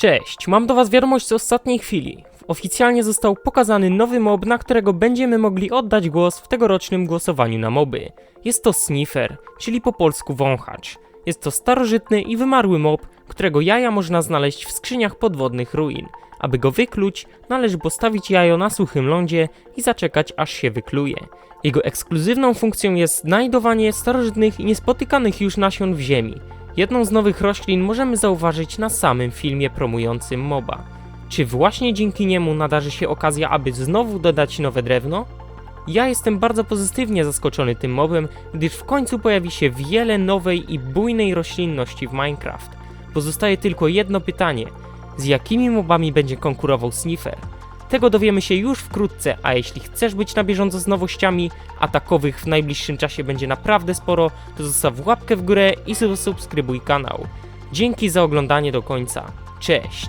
Cześć, mam do Was wiadomość z ostatniej chwili. Oficjalnie został pokazany nowy mob, na którego będziemy mogli oddać głos w tegorocznym głosowaniu na moby. Jest to Sniffer, czyli po polsku wąchacz. Jest to starożytny i wymarły mob, którego jaja można znaleźć w skrzyniach podwodnych ruin. Aby go wykluć, należy postawić jajo na suchym lądzie i zaczekać aż się wykluje. Jego ekskluzywną funkcją jest znajdowanie starożytnych i niespotykanych już nasion w ziemi. Jedną z nowych roślin możemy zauważyć na samym filmie promującym moba. Czy właśnie dzięki niemu nadarzy się okazja, aby znowu dodać nowe drewno? Ja jestem bardzo pozytywnie zaskoczony tym mobem, gdyż w końcu pojawi się wiele nowej i bujnej roślinności w Minecraft. Pozostaje tylko jedno pytanie: z jakimi mobami będzie konkurował Sniffer? Tego dowiemy się już wkrótce, a jeśli chcesz być na bieżąco z nowościami, a takowych w najbliższym czasie będzie naprawdę sporo, to zostaw łapkę w górę i subskrybuj kanał. Dzięki za oglądanie do końca. Cześć!